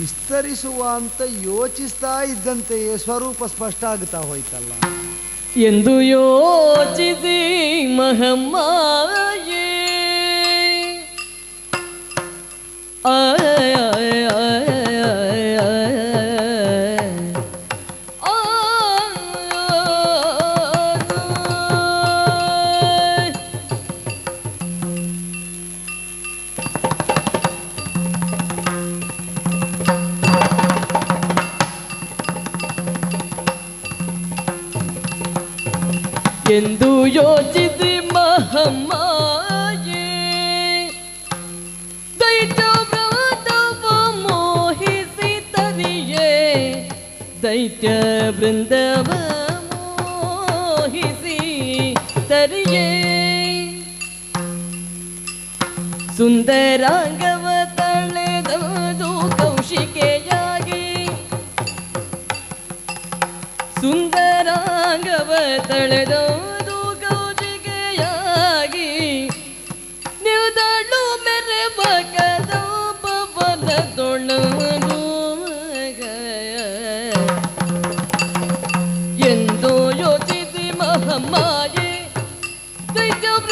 ವಿಸ್ತರಿಸುವ ಅಂತ ಯೋಚಿಸ್ತಾ ಇದ್ದಂತೆಯೇ ಸ್ವರೂಪ ಸ್ಪಷ್ಟ ಆಗ್ತಾ ಹೋಯ್ತಲ್ಲ. ಎಂದು ಯೋಚಿಸಿ ಮಹಮ್ಮಾಯೇ ಎಂದು ಯೋಚಿಸಿ ಮಹಮ್ಮಾಯೇ. ದೈತ್ಯ ವೃಂದವ ಮೋಹಿಸಿ ತರಿಯೇ ದೈತ್ಯ ವೃಂದವ ಮೋಹಿಸಿ ತರಿಯೇ ಸುಂದರಾಂಗವ ತಳೆದು ಕೌಶಿಕೆಯಾಗಿ. ಸುಂದರಾಂಗವ ತಳೆದೋದು 妈耶，对着。